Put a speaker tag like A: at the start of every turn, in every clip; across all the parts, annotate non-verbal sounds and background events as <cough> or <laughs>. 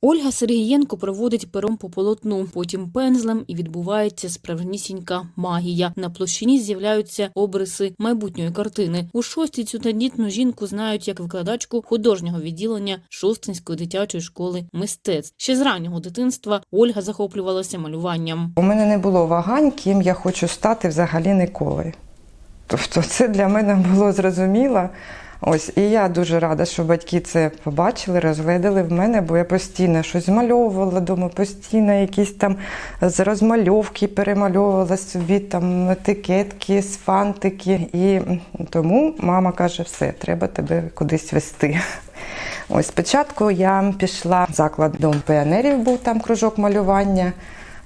A: Ольга Сергієнко проводить пером по полотну, потім пензлем і відбувається справжнісінька магія. На площині з'являються обриси майбутньої картини. У шостій цю тендітну жінку знають як викладачку художнього відділення Шостинської дитячої школи мистецтв. Ще з раннього дитинства Ольга захоплювалася малюванням.
B: У мене не було вагань, ким я хочу стати взагалі ніколи. Тобто це для мене було зрозуміло. Ось, і я дуже рада, що батьки це побачили, розглядали в мене, бо я постійно щось змальовувала вдома, постійно якісь там з розмальовки перемальовувала собі там етикетки, фантики. І тому мама каже, все, треба тебе кудись вести. Ось спочатку я пішла в заклад Дом піонерів, був там кружок малювання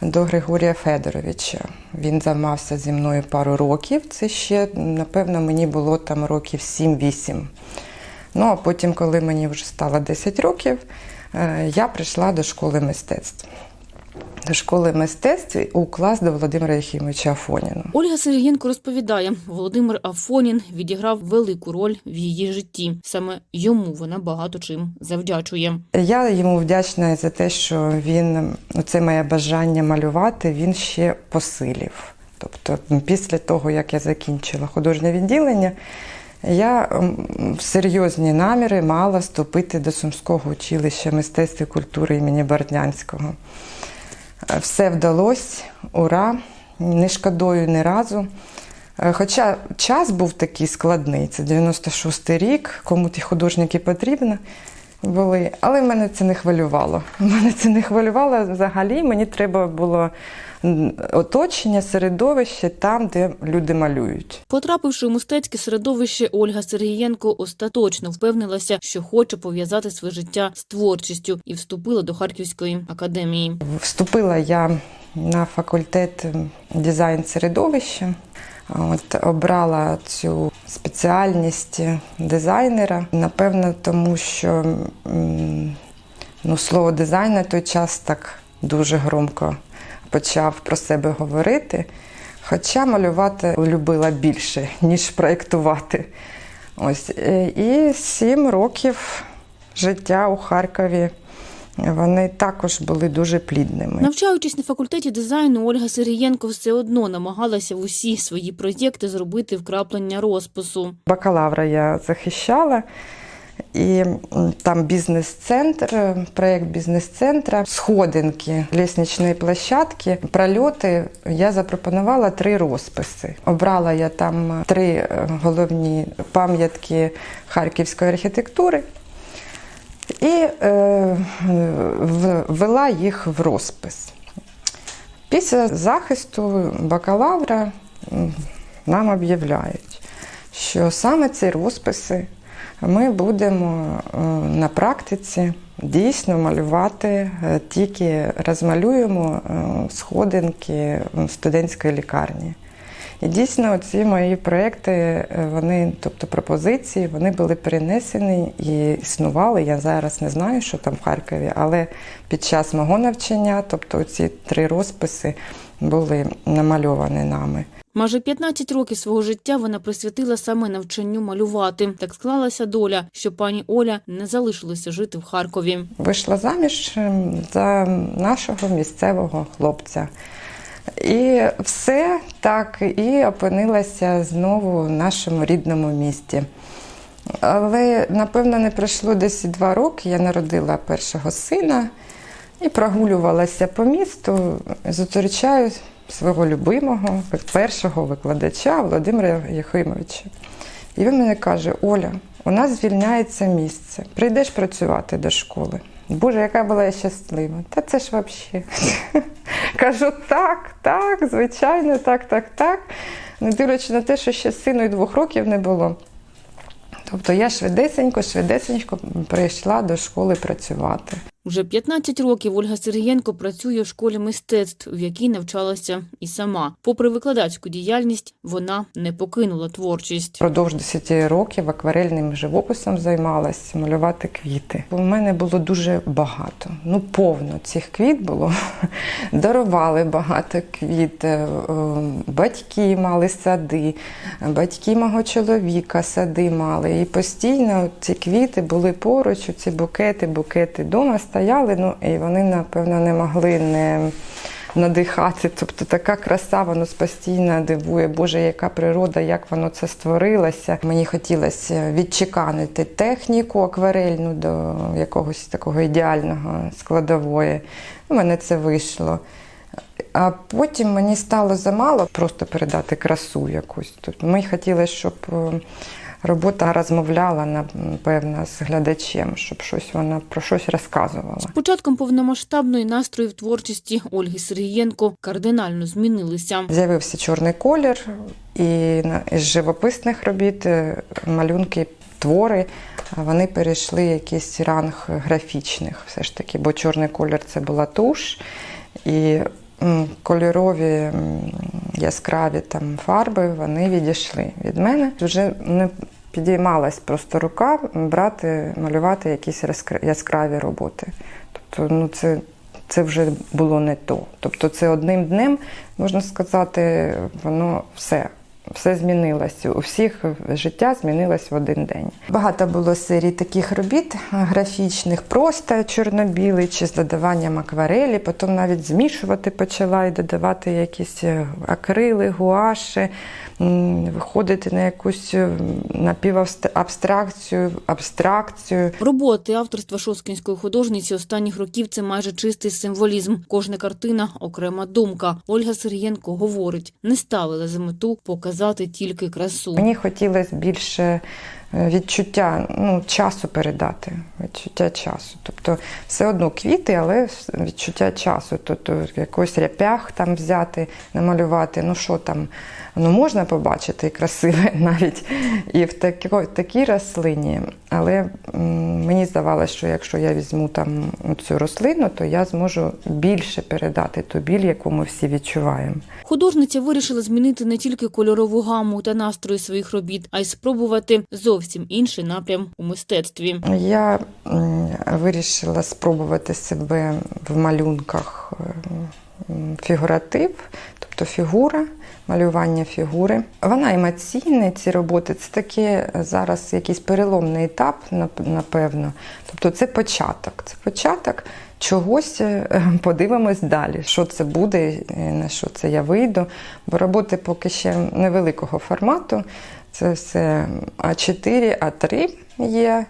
B: до Григорія Федоровича. Він займався зі мною пару років. Це ще, напевно, мені було там років 7-8. Ну, а потім, коли мені вже стало 10 років, е, я прийшла до школи мистецтв. До школи мистецтв у клас до Володимира Єхімовича Афоніна.
A: Ольга Сергієнко розповідає, Володимир Афонін відіграв велику роль в її житті. Саме йому вона багато чим завдячує.
B: Я йому вдячна за те, що він це моє бажання малювати, він ще посилів. Тобто, після того, як я закінчила художнє відділення, я в серйозні наміри мала вступити до Сумського училища мистецтв і культури імені Бортнянського. Е, Все вдалося, ура, не шкодую ні разу. Е, Хоча час був такий складний, це 96-й рік, кому ті художники потрібні були, але мене це не хвилювало. <laughs> Мене це не хвилювало взагалі. Мені треба було оточення, середовище там, де люди малюють.
A: Потрапивши у мистецьке середовище, Ольга Сергієнко остаточно впевнилася, що хоче пов'язати своє життя з творчістю і вступила до Харківської академії.
B: Вступила я на факультет дизайн середовища. От обрала цю спеціальність дизайнера. Напевно, тому що ну, слово дизайн на той час так дуже громко почав про себе говорити. Хоча малювати любила більше, ніж проєктувати. Ось. І сім років життя у Харкові вони також були дуже плідними.
A: Навчаючись на факультеті дизайну, Ольга Сергієнко все одно намагалася в усі свої проєкти зробити вкраплення розпису.
B: Бакалавра я захищала. І там бізнес-центр, е, проєкт бізнес-центра, сходинки лісничної площадки, прольоти. Я запропонувала три розписи. Обрала я там три е, головні пам'ятки харківської архітектури і е, ввела їх в розпис. Після захисту бакалавра нам об'являють, що саме ці розписи ми будемо е, на практиці дійсно малювати, е, тільки розмалюємо е, сходинки студентської лікарні. І дійсно, ці мої проекти, е, вони, тобто пропозиції, вони були перенесені і існували. Я зараз не знаю, що там в Харкові, але під час мого навчання, тобто ці три розписи були намальовані нами.
A: Майже 15 років свого життя вона присвятила саме навчанню малювати. Так склалася доля, що пані Оля не залишилася жити в Харкові.
B: Вийшла заміж ем, за нашого місцевого хлопця. І все так і опинилася знову в нашому рідному місті. Але, напевно, не пройшло десь два роки. Я народила першого сина і прогулювалася по місту, зустрічаю свого любимого, першого викладача Володимира Єхимовича. І він мені каже: Оля, у нас звільняється місце. Прийдеш працювати до школи. Боже, яка була я щаслива. Та це ж взагалі. <laughs> Кажу, так, так, звичайно, так, так, так. Не дивлячись на те, що ще сину і двох років не було. Тобто я швидесенько, швидесенько прийшла до школи працювати.
A: Уже 15 років Ольга Сергієнко працює в школі мистецтв, в якій навчалася і сама. Попри викладацьку діяльність, вона не покинула творчість.
B: Продовж 10 років акварельним живописом займалася, малювати квіти. У мене було дуже багато, ну повно цих квіт було. <laughs> Дарували багато квіт. е, Батьки мали сади, батьки мого чоловіка сади мали. І постійно ці квіти були поруч, ці букети, букети дома стояли, ну і вони, напевно, не могли не надихати. Тобто така краса, воно постійно дивує, Боже, яка природа, як воно це створилося. Мені хотілося відчеканити техніку акварельну до якогось такого ідеального складової. У мене це вийшло. А потім мені стало замало просто передати красу якусь. Тобто ми хотіли, щоб робота розмовляла напевно з глядачем, щоб щось вона про щось розказувала.
A: З початком повномасштабної настрої в творчості Ольги Сергієнко кардинально змінилися.
B: З'явився чорний колір, і на- із живописних робіт е, малюнки, твори. Вони перейшли якийсь ранг графічних, все ж таки, бо чорний колір це була туш, і кольорові яскраві там фарби вони відійшли від мене. Вже не підіймалась просто рука брати, малювати якісь яскра- яскраві роботи. Тобто, ну це це вже було не то. Тобто, це одним днем, можна сказати, воно все. Все змінилося. У всіх життя змінилось в один день. Багато було серій таких робіт графічних, просто чорно-білий чи з додаванням акварелі. Потім навіть змішувати почала і додавати якісь е, акрили, гуаші, виходити на якусь е, напівабстракцію, абстракцію.
A: Роботи авторства шоскінської художниці останніх років це майже чистий символізм. Кожна картина окрема думка. Ольга Сергієнко говорить, не ставила за мету показати тільки красу.
B: Мені хотілося більше відчуття ну, часу передати, відчуття часу. Тобто все одно квіти, але відчуття часу. Тобто якийсь ряпях там взяти, намалювати. Ну що там, ну можна побачити красиве <laughs> навіть і в тако- такій рослині. Але мені здавалося, що якщо я візьму там цю рослину, то я зможу більше передати ту біль, яку ми всі відчуваємо.
A: Художниця вирішила змінити не тільки кольорову гаму та настрої своїх робіт, а й спробувати зовсім інший напрям у мистецтві.
B: Я вирішила спробувати себе в малюнках е, фігуратив, тобто фігура, малювання фігури. Вона емоційна, ці роботи. Це таке зараз якийсь переломний етап, напевно. Тобто це початок. Це початок чогось. е, Подивимось далі, що це буде, на що це я вийду. Бо роботи поки ще невеликого формату. Це все А4, А3 є.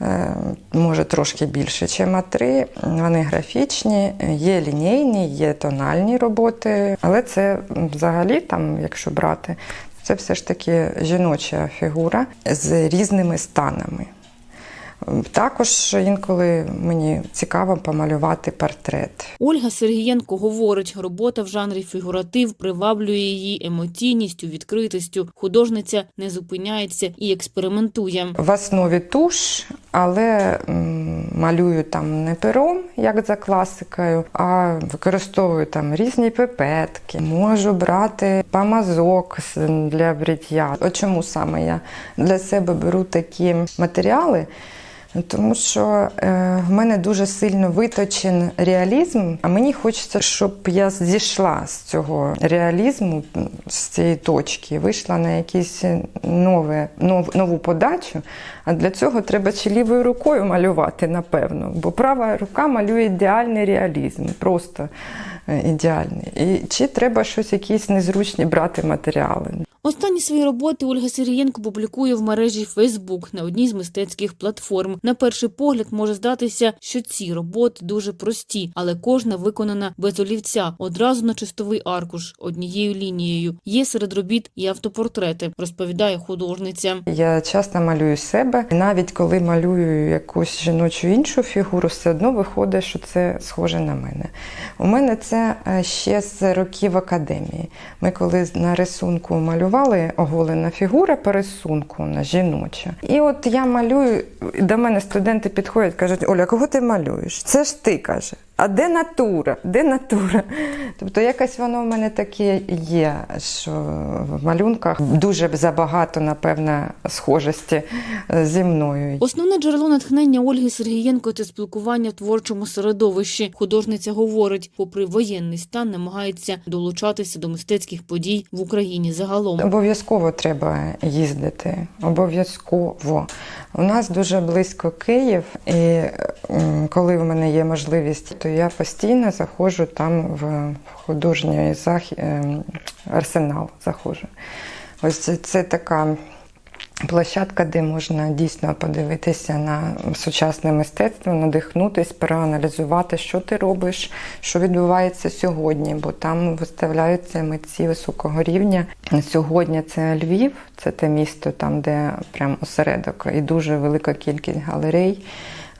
B: Е, Може трошки більше, ніж А3. Вони графічні, є лінійні, є тональні роботи, але це взагалі, там, якщо брати, це все ж таки жіноча фігура з різними станами. Також інколи мені цікаво помалювати портрет.
A: Ольга Сергієнко говорить, робота в жанрі фігуратив приваблює її емоційністю, відкритістю. Художниця не зупиняється і експериментує.
B: В основі туш, але малюю там не пером, як за класикою, а використовую там різні пипетки. Можу брати памазок для бриття. От чому саме я для себе беру такі матеріали? Тому що е, в мене дуже сильно виточен реалізм, а мені хочеться, щоб я зійшла з цього реалізму, з цієї точки, вийшла на якісь нове, нов, нову подачу. А для цього треба чи лівою рукою малювати, напевно, бо права рука малює ідеальний реалізм, просто е, ідеальний. І чи треба щось якісь незручні брати матеріали.
A: Останні свої роботи Ольга Сергієнко публікує в мережі Фейсбук на одній з мистецьких платформ. На перший погляд може здатися, що ці роботи дуже прості, але кожна виконана без олівця, одразу на чистовий аркуш, однією лінією. Є серед робіт і автопортрети, розповідає художниця.
B: Я часто малюю себе. Навіть коли малюю якусь жіночу іншу фігуру, все одно виходить, що це схоже на мене. У мене це е, ще з років академії. Ми коли на рисунку малювали оголена фігура по рисунку на жіноча. І от я малюю, до мене студенти підходять, кажуть: Оля, кого ти малюєш? Це ж ти каже. А де натура? Де натура? Тобто якось воно в мене таке є, що в малюнках дуже забагато, напевно, схожості е, зі мною.
A: Основне джерело натхнення Ольги Сергієнко це спілкування в творчому середовищі. Художниця говорить, попри воєнний стан, намагається долучатися до мистецьких подій в Україні загалом.
B: Обов'язково треба їздити. Обов'язково. У нас дуже близько Київ, і коли в мене є можливість, то я постійно заходжу там в художній зах... ем, арсенал. Заходжу. Ось це, така площадка, де можна дійсно подивитися на сучасне мистецтво, надихнутись, проаналізувати, що ти робиш, що відбувається сьогодні, бо там виставляються митці високого рівня. Сьогодні це Львів, це те місто, там, де прям осередок, і дуже велика кількість галерей.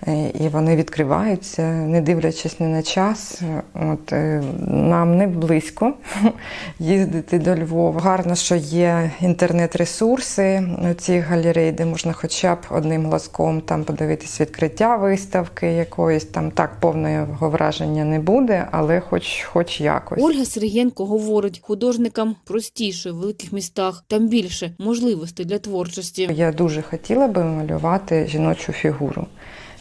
B: Е, І вони відкриваються, не дивлячись ні на час. От е, нам не близько <laughs> їздити до Львова. Гарно, що є інтернет-ресурси цих галерей, де можна хоча б одним глазком там подивитись відкриття виставки якоїсь. Там так повного враження не буде, але хоч, хоч якось.
A: Ольга Сергієнко говорить, художникам простіше в великих містах, там більше можливостей для творчості.
B: Я дуже хотіла би малювати жіночу фігуру.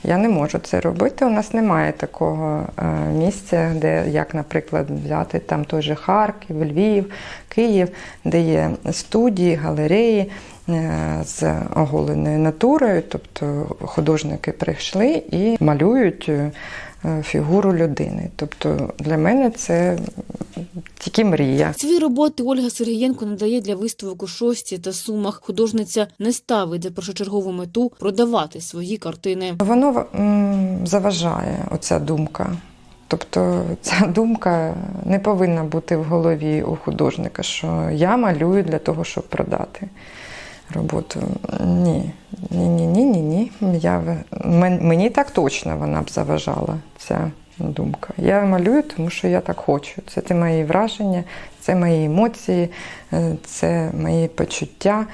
B: Я не можу це робити. У нас немає такого е, місця, де, як, наприклад, взяти там той же Харків, Львів, Київ, де є студії, галереї е, з оголеною натурою. Тобто художники прийшли і малюють е, фігуру людини. Тобто для мене це тільки мрія.
A: Свої роботи Ольга Сергієнко надає для виставок у шості та сумах. Художниця не ставить за першочергову мету продавати свої картини.
B: Воно заважає оця думка. Тобто ця <laughs> думка не повинна бути в голові у художника, що я малюю для того, щоб продати роботу. Ні, ні, ні, ні. Я, мені так точно вона б заважала, ця думка. Я малюю, тому що я так хочу. Це те мої враження, це мої емоції, це мої почуття.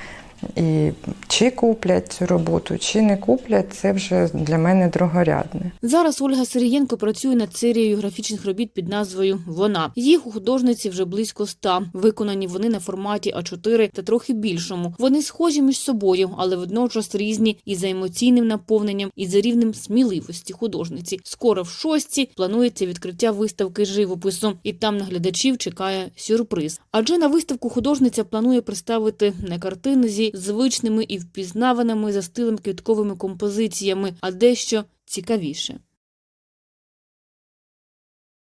B: І чи куплять цю роботу, чи не куплять, це вже для мене другорядне.
A: Зараз Ольга Сергієнко працює над серією графічних робіт під назвою Вона. Їх у художниці вже близько ста. Виконані вони на форматі А4 та трохи більшому. Вони схожі між собою, але водночас різні і за емоційним наповненням, і за рівнем сміливості художниці. Скоро в шостці планується відкриття виставки живопису, і там на глядачів чекає сюрприз. Адже на виставку художниця планує представити не картини зі звичними і впізнаваними за стилем квітковими композиціями, а дещо цікавіше.